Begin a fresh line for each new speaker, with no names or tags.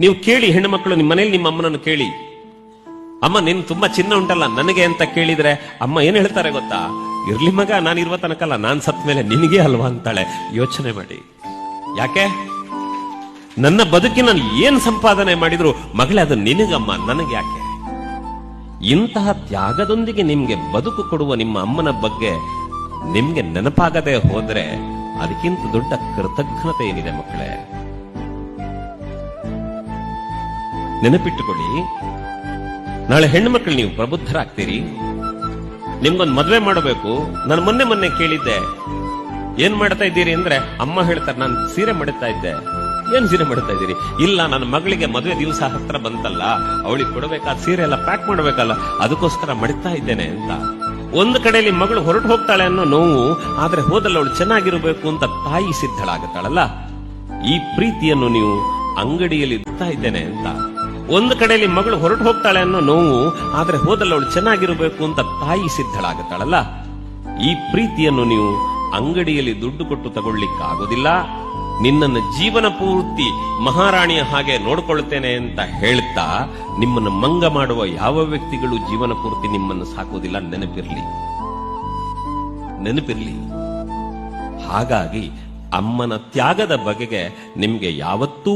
ನೀವು ಕೇಳಿ ಹೆಣ್ಣು ಮಕ್ಕಳು ನಿಮ್ಮ ಮನೇಲಿ ನಿಮ್ಮ ಅಮ್ಮನನ್ನು ಕೇಳಿ. ಅಮ್ಮ, ನಿನ್ ತುಂಬಾ ಚಿನ್ನ ಉಂಟಲ್ಲ, ನನಗೆ ಅಂತ ಕೇಳಿದ್ರೆ ಅಮ್ಮ ಏನ್ ಹೇಳ್ತಾರೆ ಗೊತ್ತಾ? ಇರ್ಲಿ ಮಗ, ನಾನು ಇರುವ ತನಕಲ್ಲ, ನಾನ್ ಸತ್ ಮೇಲೆ ನಿನಗೆ ಅಲ್ವಾ ಅಂತಾಳೆ. ಯೋಚನೆ ಮಾಡಿ. ಯಾಕೆ? ನನ್ನ ಬದುಕಿನ ಏನ್ ಸಂಪಾದನೆ ಮಾಡಿದ್ರು, ಮಗಳೇ, ಅದು ನಿನಗಮ್ಮ, ನನಗೆ ಯಾಕೆ? ಇಂತಹ ತ್ಯಾಗದೊಂದಿಗೆ ನಿಮ್ಗೆ ಬದುಕು ಕೊಡುವ ನಿಮ್ಮ ಅಮ್ಮನ ಬಗ್ಗೆ ನಿಮ್ಗೆ ನೆನಪಾಗದೆ ಹೋದ್ರೆ ಅದಕ್ಕಿಂತ ದೊಡ್ಡ ಕೃತಜ್ಞತೆ ಏನಿದೆ ಮಕ್ಕಳೇ? ನೆನಪಿಟ್ಟುಕೊಳ್ಳಿ. ನಾಳೆ ಹೆಣ್ಣು ನೀವು ಪ್ರಬುದ್ಧರಾಗ್ತೀರಿ. ನಿಮ್ಗೊಂದು ಮದ್ವೆ ಮಾಡಬೇಕು. ನಾನು ಮೊನ್ನೆ ಮೊನ್ನೆ ಕೇಳಿದ್ದೆ. ಏನ್ ಮಾಡ್ತಾ ಇದ್ದೀರಿ ಅಂದ್ರೆ ಅಮ್ಮ ಹೇಳ್ತಾರೆ, ನಾನು ಸೀರೆ ಮಾಡುತ್ತಾ ಇದ್ದೆ. ಏನ್ ಸೀರೆ ಮಾಡುತ್ತಾ ಇದ್ದೀರಿ? ಇಲ್ಲ, ನನ್ನ ಮಗಳಿಗೆ ಮದುವೆ ದಿವಸ ಹತ್ರ ಬಂತಲ್ಲ. ಅವಳಿಗೆ ಕೊಡಬೇಕಾದ ಸೀರೆ ಎಲ್ಲ ಪ್ಯಾಕ್ ಮಾಡಬೇಕಲ್ಲ, ಅದಕ್ಕೋಸ್ಕರ ಮಡಿತಾ ಇದ್ದೇನೆ ಅಂತ. ಒಂದು ಕಡೆಯಲ್ಲಿ ಮಗಳು ಹೊರಟು ಹೋಗ್ತಾಳೆ ಅನ್ನೋ ನೋವು, ಆದ್ರೆ ಹೋದಲ್ಲ ಅವಳು ಚೆನ್ನಾಗಿರಬೇಕು ಅಂತ ತಾಯಿ ಸಿದ್ಧಳಾಗುತ್ತಾಳಲ್ಲ ಈ ಪ್ರೀತಿಯನ್ನು ನೀವು ಅಂಗಡಿಯಲ್ಲಿ ಇದ್ದೇನೆ ಅಂತ. ಒಂದು ಕಡೆಯಲ್ಲಿ ಮಗಳು ಹೊರಟು ಹೋಗ್ತಾಳೆ ಅನ್ನೋ ನೋವು, ಆದ್ರೆ ಹೋದಲ್ಲಿ ಅವಳು ಚೆನ್ನಾಗಿರಬೇಕು ಅಂತ ತಾಯಿ ಸಿದ್ಧಳಾಗುತ್ತಾಳಲ್ಲ? ಈ ಪ್ರೀತಿಯನ್ನು ನೀವು ಅಂಗಡಿಯಲ್ಲಿ ದುಡ್ಡು ಕೊಟ್ಟು ತಗೊಳ್ಳಿಕ್ಕಾಗೋದಿಲ್ಲ. ನಿನ್ನನ್ನು ಜೀವನ ಪೂರ್ತಿ ಮಹಾರಾಣಿಯ ಹಾಗೆ ನೋಡ್ಕೊಳ್ತೇನೆ ಅಂತ ಹೇಳ್ತಾ, ನಿಮ್ಮನ್ನು ಮಂಗ ಮಾಡುವ ಯಾವ ವ್ಯಕ್ತಿಗಳು ಜೀವನ ಪೂರ್ತಿ ನಿಮ್ಮನ್ನು ಸಾಕೋದಿಲ್ಲ ನೆನಪಿರ್ಲಿ. ನೆನಪಿರ್ಲಿ. ಹಾಗಾಗಿ ಅಮ್ಮನ ತ್ಯಾಗದ ಬಗೆಗೆ ನಿಮ್ಗೆ ಯಾವತ್ತೂ